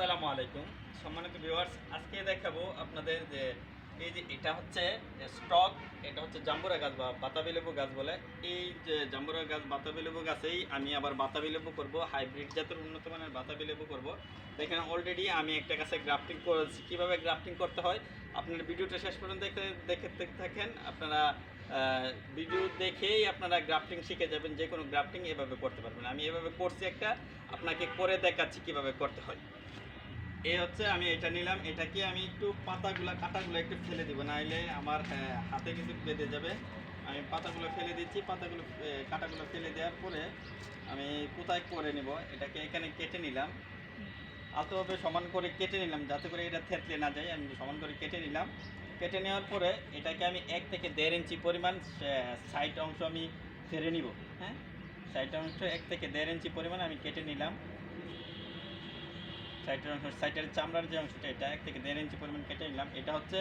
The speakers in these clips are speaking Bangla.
আসসালামু আলাইকুম। সম্মানিত ভিউয়ার্স আজকে দেখাবো আপনাদের যে এই যে এটা হচ্ছে স্টক এটা হচ্ছে জাম্বুরা গাছ বা বাতাবি লেবু গাছ বলে। এই যে জাম্বুরা গাছ, বাতাবি লেবু গাছেই আমি আবার বাতাবি লেবু করব হাইব্রিড জাতের উন্নত মানের বাতাবি লেবু করব। দেখেন অলরেডি আমি একটা গাছে গ্রাফটিং করেছি। কীভাবে গ্রাফটিং করতে হয়? আপনারা ভিডিওটা শেষ পর্যন্ত দেখতে দেখতে থাকেন। আপনারা ভিডিও দেখেই আপনারা গ্রাফটিং শিখে যাবেন। যে কোনো গ্রাফটিং এভাবে করতে পারবেন। আমি এভাবে করছি একটা, আপনাকে করে দেখাচ্ছি কীভাবে করতে হয়। এই হচ্ছে আমি এটা নিলাম, এটাকে আমি একটু পাতাগুলা, কাটাগুলো একটু ফেলে দিব, নাইলে আমার হাতে কিন্তু বেঁধে যাবে। আমি পাতাগুলো ফেলে দিচ্ছি, পাতাগুলো কাটাগুলো ফেলে দেওয়ার পরে আমি কোথায় করে নিব, এটাকে এখানে কেটে নিলাম। আলতোভাবে সমান করে কেটে নিলাম, যাতে করে এটা থেতলে না যায়, আমি সমান করে কেটে নিলাম। কেটে নেওয়ার পরে এটাকে আমি এক থেকে দেড় ইঞ্চি পরিমাণ সাইড অংশ আমি ফেরে নিব হ্যাঁ? সাইড অংশ এক থেকে দেড় ইঞ্চি পরিমাণ আমি কেটে নিলাম। সাইডের অংশ সাইডের চামড়ার যে অংশটা, এটা এক থেকে দেড় ইঞ্চি পরিমাণ কেটে নিলাম। এটা হচ্ছে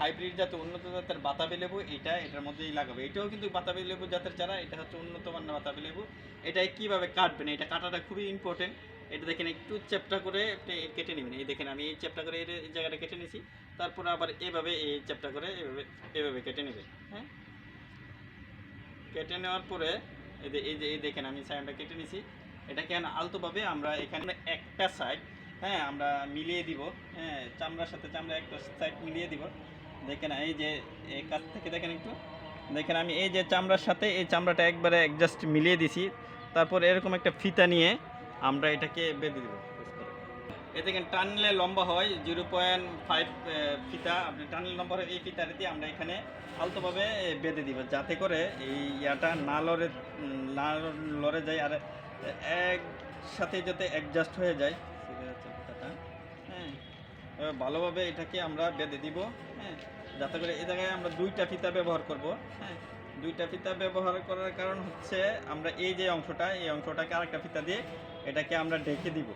হাইব্রিড জাতের, উন্নত জাতের বাতাবি লেবু। এটা এটার মধ্যেই লাগাবে। এটাও কিন্তু বাতাবি লেবু জাতের চারা। এটা হচ্ছে উন্নত মানের বাতাবি লেবু। এটাই কীভাবে কাটবেন? এটা কাটাটা খুবই ইম্পর্টেন্ট এটা দেখেন, একটু চ্যাপটা করে কেটে নেবেন। এই দেখেন, আমি এই চ্যাপটা করে এই জায়গাটা কেটে নিয়েছি তারপরে আবার এভাবে এই চ্যাপটা করে এভাবে এভাবে কেটে নেবেন। হ্যাঁ? কেটে নেওয়ার পরে এই যে এই দেখেন, আমি সাইডটা কেটে নিয়েছি এটাকে আলতোভাবে আমরা এখানে একটা সাইড হ্যাঁ আমরা মিলিয়ে দিব। হ্যাঁ চামড়ার সাথে চামড়া একটা সাইড মিলিয়ে দিব। দেখেন, এই যে, এই কাছ থেকে দেখেন একটু। দেখেন, আমি এই যে চামড়ার সাথে এই চামড়াটা একবারে অ্যাডজাস্ট মিলিয়ে দিছি। তারপর এরকম একটা ফিতা নিয়ে আমরা এটাকে বেঁধে দেবো। এ দেখেন, টানলে লম্বা হয়, জিরো পয়েন্ট ফাইভ ফিতা। আপনি টানলে লম্বা হয়, এই ফিতাটা দিয়ে আমরা এখানে আলতোভাবে বেঁধে দিব। যাতে করে এই ইয়াটা না লড়ে না লড়ে যায়, আর একসাথে যাতে অ্যাডজাস্ট হয়ে যায়। ভালোভাবে এটাকে আমরা বেঁধে দিব হ্যাঁ? যাতে করে এই জায়গায় আমরা দুইটা ফিতা ব্যবহার করব হ্যাঁ? দুইটা ফিতা ব্যবহার করার কারণ হচ্ছে আমরা এই যে অংশটা এই অংশটাকে আরেকটা ফিতা দিয়ে এটাকে আমরা ঢেকে দিব।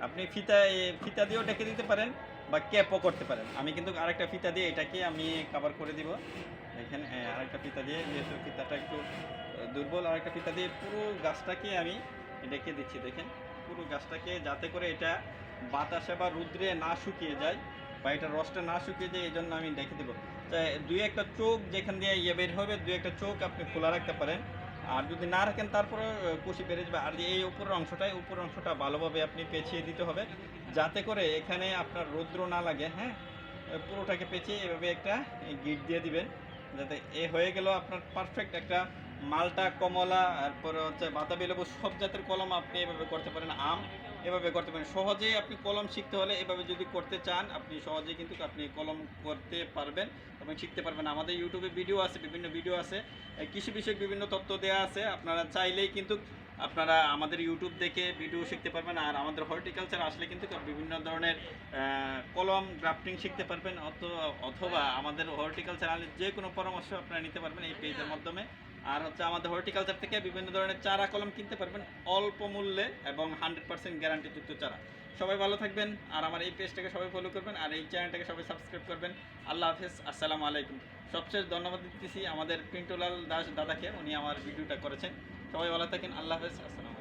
আপনি ফিতা ফিতা দিয়েও ঢেকে দিতে পারেন বা ক্যাপও করতে পারেন। আমি কিন্তু আরেকটা ফিতা দিয়ে এটাকে আমি কভার করে দিব। এখানে এ, আরেকটা ফিতা দিয়ে যেহেতু ফিতাটা একটু দুর্বল আরেকটা ফিতা দিয়ে পুরো গাছটাকে আমি ঢেকে দিচ্ছি। দেখেন পুরো গাছটাকে যাতে করে এটা বাতাসে বা রুদ্রে না শুকিয়ে যায় বা এটা রসটা না শুকিয়ে যায় এই জন্য আমি ঢেকে দেবো। দুই একটা চোখ যেখান দিয়ে ইয়ে বের হবে, দুই একটা চোখ আপনি খোলা রাখতে পারেন। আর যদি না রাখেন, তারপরে কুশি বেড়ে যাবে। আর এই উপরের অংশটাই, উপরের অংশটা ভালোভাবে আপনি পেঁচিয়ে দিতে হবে। যাতে করে এখানে আপনার রৌদ্র না লাগে হ্যাঁ? পুরোটাকে পেঁচিয়ে এভাবে একটা গিট দিয়ে দিবেন। যাতে এ হয়ে গেল আপনার পারফেক্ট একটা মালটা, কমলা তারপরে হচ্ছে বাতাবি লেবু, সব জাতের কলম আপনি এভাবে করতে পারেন। আম এভাবে করতে পারেন। সহজেই আপনি কলম শিখতে হলে এভাবে যদি করতে চান, আপনি সহজে কিন্তু আপনি কলম করতে পারবেন এবং শিখতে পারবেন। আমাদের ইউটিউবে ভিডিও আছে, বিভিন্ন ভিডিও আছে। কৃষি বিষয়ক বিভিন্ন তথ্য দেওয়া আছে। আপনারা চাইলেই কিন্তু আপনারা আমাদের ইউটিউব দেখে ভিডিও শিখতে পারবেন, আর আমাদের হর্টিকালচার আসলে কিন্তু বিভিন্ন ধরনের কলম গ্রাফটিং শিখতে পারবেন অথ- অথবা আমাদের হর্টিকালচার যে কোনো পরামর্শ আপনারা নিতে পারবেন এই পেজের মাধ্যমে। আর হচ্ছে আমাদের হর্টিকালচার থেকে বিভিন্ন ধরনের চারা কলম কিনতে পারবেন, অল্প মূল্যে এবং হান্ড্রেড পার্সেন্ট গ্যারান্টিযুক্ত চারা। সবাই ভালো থাকবেন, আর আমার এই পেজটাকে সবাই ফলো করবেন, আর এই চ্যানেলটাকে সবাই সাবস্ক্রাইব করবেন। আল্লাহ হাফেজ, আসসালামু আলাইকুম। সবশেষ ধন্যবাদ দিতেছি আমাদের পিন্টুলাল দাস দাদাকে, উনি আমার ভিডিওটা করেছেন। সবাই ভালো থাকেন আল্লাহ হাফেজ আসসালাম